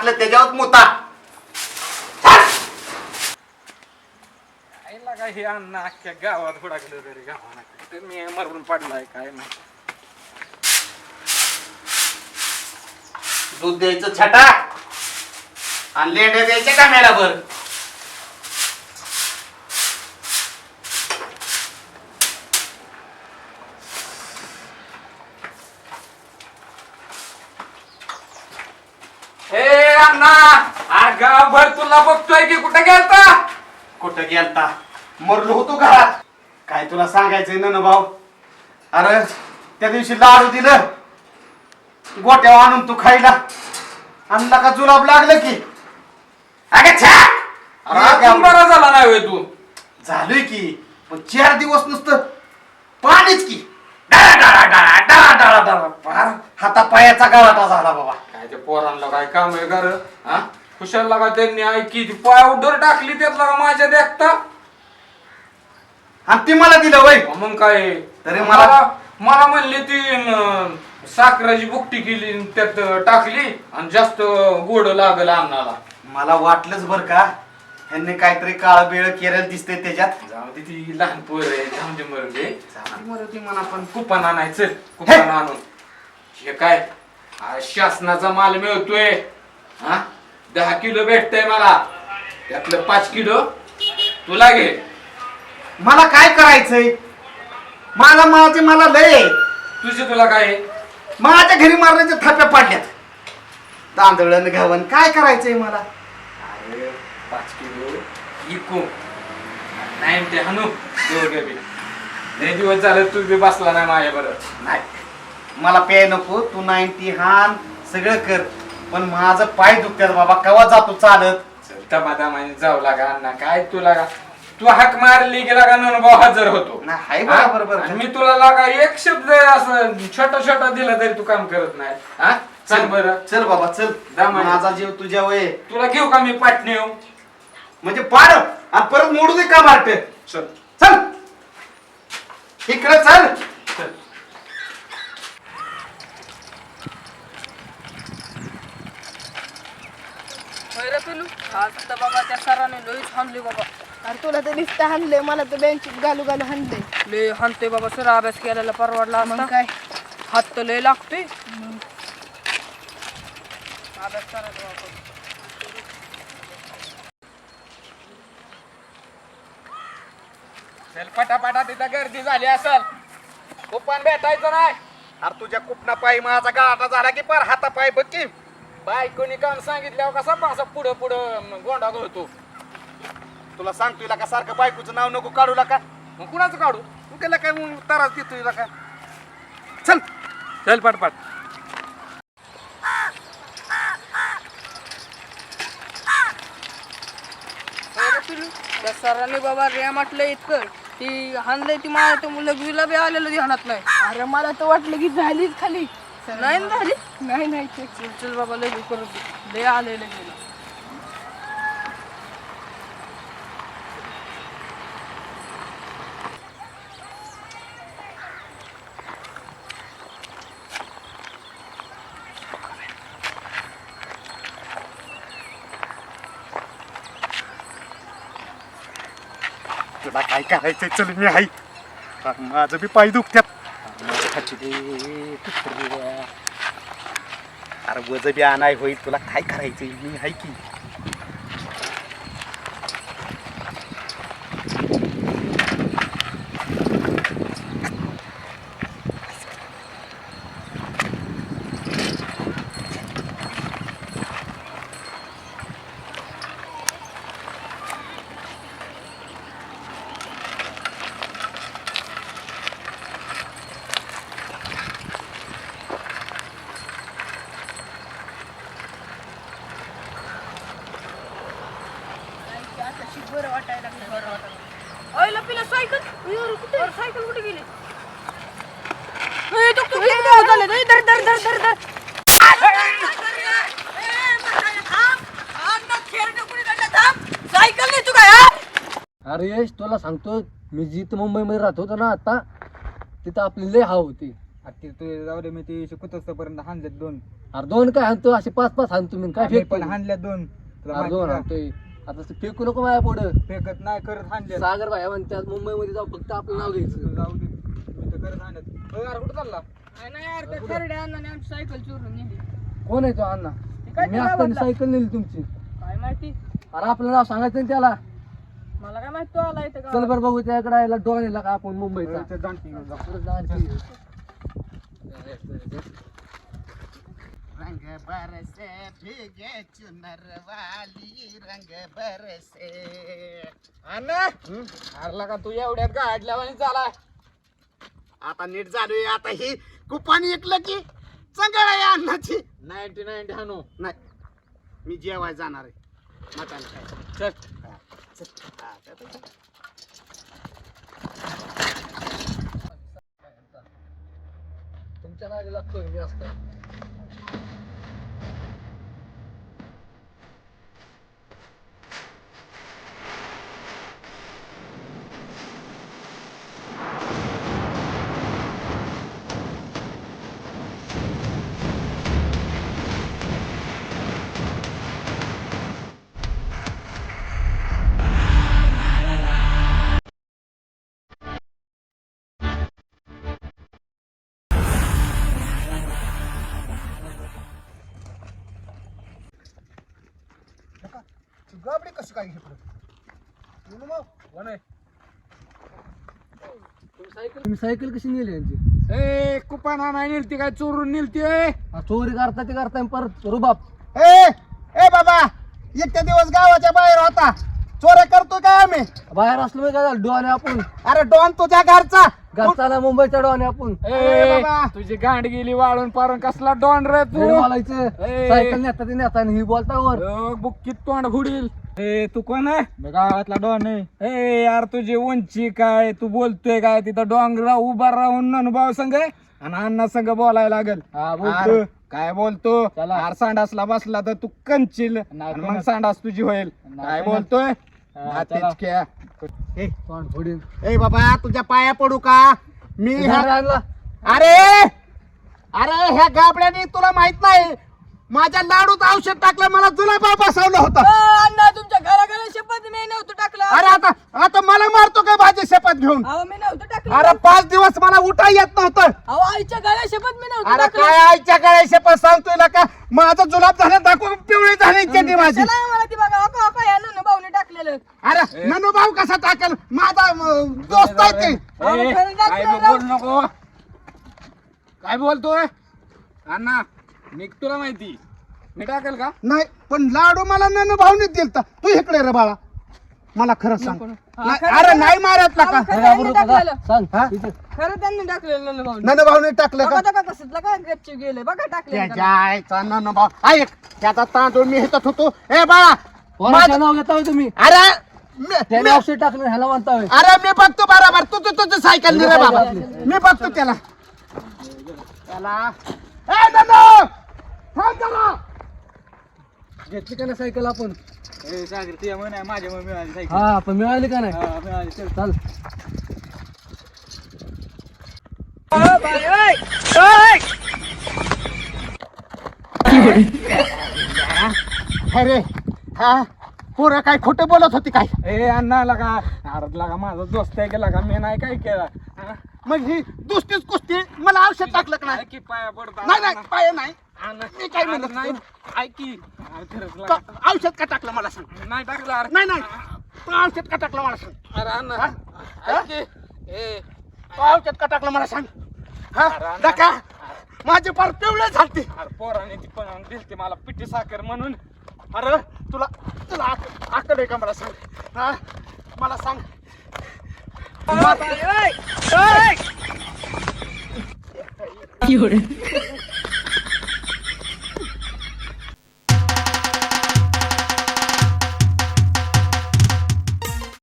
टाकलं त्याच्यावर मुता. आईला काय हे अन्न अख्ख्या गावात हुडाकलं तरी गावाला तर मी मरून पडलाय काय नाही दूध द्यायचं छटा. आणि लेंड्या द्यायच्या का भर ए अण्णा अरे गावभर तुला बघतोय की कुठे गेलता? कुठं गेलता? मरलो होतो घरात. काय तुला सांगायचंय ना भाऊ? अरे त्या दिवशी लाडू दिलं. गोट्यावर आणून तू खायला. आणला का जुलाब लागलं की? अगं छा! अरे अजून बरा झाला नाही होय तू. झालोय की पण चार दिवस नुसतं पाणीच की. डाळा डाळा डाळा डाळा डाळा डाळा फार हातापायाचा गळाटा झाला बाबा. काय ते पोरांना काय काम आहे कर हा? खुशाल लागा त्यांनी ऐकी. ती पायावर टाकली त्यात लागा माझ्या देखता. आणि ती मला दिलं वय मग काय? तरी मला- मला म्हणली ती अं, साखराची बुकटी केली आणि त्यात टाकली आणि जास्त गोड लागल अन्नाला. मला वाटलंच बर का ह्यांनी काहीतरी काळ बेळ केलेलं दिसतंय त्याच्यात. जाऊ दे ती लहान पोर आहे जाऊन दे मरू दे. जाऊ मरू दे मला पण. कुपन आणायचं कुपन आणून. हे काय? हा शासनाचा माल मिळतोय. हा? दहा किलो भेटतंय मला. त्यातलं पाच किलो तुला घे. मला काय करायचंय? मला माझे मला लय. आहे. तुझे तुला काय? आहे? माझ्या घरी मारण्याच्या थाप्या पाडल्यात. तांदळण घावन काय करायचंय मला? अरे पाच किलो इकू नाही ते हानू दोघे बी. लय दिवस झाले तू बी बसला नाही माझ्या बरोबर नाही. मला प्याय नको तू नाईन्टी हान सगळं कर. पण माझं पाय दुखतात बाबा. कवा जातो चालत? दमादमाने जाऊ लागा अण्णा. काय तुला का तू हाक मारली गेला का ननुभव हजर होतो. नाही हाय हा? बरोबर बरोबर. आणि मी तुला लागा एक शब्द असं छोटा छोटा दिला तरी तू काम करत नाही. हा? चल बरं. चल बाबा चल. माझा जीव तुझ्या वय. तुला घेऊ का मी पाटणी येऊ म्हणजे पाड. आणि परत मोडू दे का मारते? चल. चल. इकडे चल. होय रे पिलू? आज तर बाबा त्या सराने लईच हाणले बाबा. अरे तुला तर नुसतं हाणलंय मला तर बेंचीत घालू घालू हाणलंय. लय हाणते बाबा सर अभ्यास केलेला परवडला मग काय? हात तर लय लागतोय. अभ्यास करायचा बाबा. चल पटापटा तिथं गर्दी झाली असल. कुपन भेटायचं नाही. अरे तुझ्या कुपना पायी माझा गाठा झाला की पर हाता पाय बघ की. बायकोनी काम सांगितल्यावर कसा असा पुढं पुढं गोंडा गळतो तुला सांगतोय का सारखं बायकोचं नाव नको काढू का मग कुणाचं काढू? तू केला काय मग तारास देतोय का चल. चल पिलू त्या सराने बाबा रे म्हटलं इतकं. ती हाणलंय ती मला तर लघवीला बी आलेलं ध्यानात नाही. अरे मला तर वाटलं की झालीच खाली. नाही ना झाली? नाही नाही ते चल बाबा लय करत दे. लय आले तुला काय करायचंय? चल मी आई माझं बी पाय दुखत्यात. दे, अरे वज बी आणाय होईल तुला काय करायचंय? मी हाय की बरं वाटायला लागलं ओय पिला सायकल कुठे सायकल कुठे गेली ए, तो तू धर धर धर धर धर सायकल नाही तू काय अरे यश तुला सांगतो मी जिथं मुंबईमध्ये राहत होतो ना आता तिथं आपली लय हाव होती. ते तू जाऊ दे मी ते शिकत पर्यंत हाणलेत दोन. अरे दोन काय हाणतो? असे पाच पाच हाणतो मी काय फेक पण हाणल्यात दोन. तुला अरे माहिती दोन का? हाणतोय. आता ते फेकू नको माझ्या पुढं. फेकत नाही करत हाणल्यात सागर भाई म्हणतात मुंबईमध्ये जाऊ फक्त आपलं नाव घ्यायचं. जाऊ दे. मी तर करत हाणत. अरे कुठं चालला? नाही यार त्या खरड्या अण्णाने आमची सायकल चोरून नेली. कोण आहे तो अण्णा? ती काय मी त्या असताना गावातला? सायकल नेली तुमची. काय माहिती? अरे आपलं नाव सांगायचं ना त्याला. मला काय माहिती तो आला इथं चल गावात. बरं बघू त्याकडे यायला डोन येला का आपण मुंबईचा. परत जाणार की. रंग बरसे भीगे चुनर वाली रंग बरसे. अण्णा! अरे का तू एवढ्यात गाडल्या आणि झाला आता नीट झालोय आता ही कुपानी ऐकलं की चंगळ आहे अन्नाची. नाईन्टी नाईन्टी हाणू नाही मी जेवाय जाणार आहे. मटण खायला. चल. तुमच्या लागतोय मी गाबडी कसं काय घेतलं? तुम्ही सायकल कशी नेली यांची? ए कुपाना नाही नेलती काय? चोरून नेलती ए. हा, चोरी करता ते करताय परत रुबाब ए ए बाबा इतके दिवस गावाच्या बाहेर होता. चोऱ्या करतो काय आम्ही? बाहेर असलो मी काय झालं? डोने आपण अरे डॉन तुझ्या घरचा. घरचा ना मुंबईचा डोने आपण. ए बाबा. तुझी गांड गेली वाळून पारून कसला डॉन रे तू? बोलायचं ए. सायकल नेता ते नेता आणि ही बोलता वर. अ, बुक्कीत तोंड फुडील ए तू कोण आहे? मी गावातला डॉन आहे. ए यार तुझी उंची काय? तू बोलतोय काय? तिथं डोंगरा उभा राहून अनुभव संघ आणि अण्णा संघ बोलायला लागल. हा काय बोलतो? चला. आर सांडासला बसला तर तू कंचील. आणि मग सांडास तुझी होईल. नाही, काय बोलतोय? चला. फोडीन ए बाबा तुझ्या पाया पडू का? मी ह्या- अरे! अरे ह्या गाबड्याने तुला माहीत नाही. माझ्या लाडूत औषध टाकलं मला जुलाबा बसवलं होतं. अण्णा तुमच्या घराकडे शपथ मी नव्हतं टाकलं. अरे आता आता मला मारतो काय माझी शपथ घेऊन? अहो मी नव्हतं टाकलं. अरे पाच दिवस मला उठा येत नव्हतं. अहो आईच्या गळ्या शपथ मी नव्हतं अरे टाकलं. काय आईच्या काय शपथ सांगतोय ना का? माझं जुलाब झालं दाखवून पिवळी झाली चेटी माझी. चला मला ती बघा. अका या नन्नू भाऊने टाकलेलं. अरे ननू भाऊ कसा टाकेल? माझा अं, दोस्त आहे ते. अहो, ए, काय बोल नको. काय बोलतोय? अण्णा. मी तुला माहिती. मी टाकेल का? नाही पण लाडू मला ननू भाऊने दिलता. तू इकडे रे बाळा. मला खरं सांग. नाही, अरे. नाही मारतला का? खरं त्यांनी टाकलेलं. सांग हा? इथं. खरं त्यांनी टाकलेलं नन्नू भाऊने. ननू भाऊने टाकलं का? बघा बघा कसं का गच्ची गेले. बघा टाकले त्याच्या आईचा ननू भाऊ. ऐक त्याचा तांदूळ मी होतो ए बाळा. पोराचं नाव घेता होय तुम्ही? अरे मी- त्याने मी- औषध टाकलं ह्याला म्हणता होय. अरे मी बघतो बरोबर. तू तू तुझं सायकल नाही रे बाबा. मी बघतो त्याला. त्याला घेतली का नाही सायकल आपण? ए सागर तुझ्या म्हणे माझ्या मिळाली सायकल. हा पण मिळाली का नाही? हा, मिळाली चल. चाल. अरे हा पोरं काय खोटं बोलत होती काय? ए अण्णा लगा अरे लगा माझा दोस्त आहे गेला का मी नाही काय केलं. हा? मग ही दुसरीच कुस्ती मला औषध टाकलं का नाही? की पाया पडता. नाही नाही पाय नाही. मी काय म्हणत नाही. नाही. ऐक की. खरंच. का- औषध का टाकलं मला सांग? नाही टाकलं अरे. नाही नाही. तू औषध का टाकलं मला सांग? अरे अण्णा हा? ऐक की. ए. तू औषध का टाकलं मला सांग? हा? अण्णा. नका माझी फार पिवळे झालती. अरे पोराने ती पण दिलती मला पिठी साखर म्हणून. अरे तुला तुला अक- अक्कल आहे का मला सांग? हा? मला सांग. एवढे.